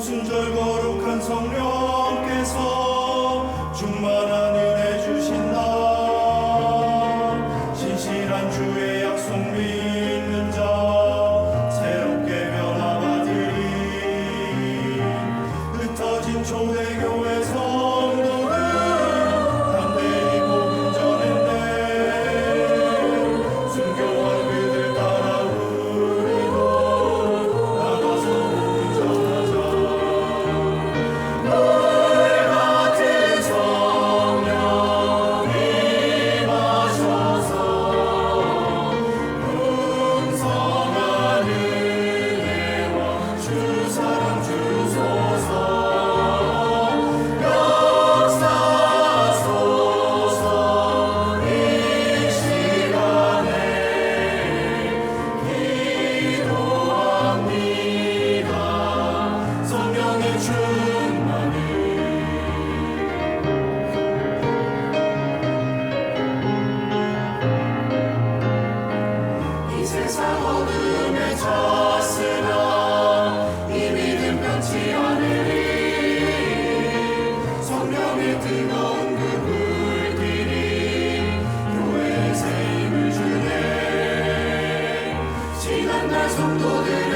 성수절 거룩한 성령께서 충만한 은혜 주신다. 신실한 주의 약속 믿는 자 새롭게 변화받으리. 흩어진 초대교회 eres un poder.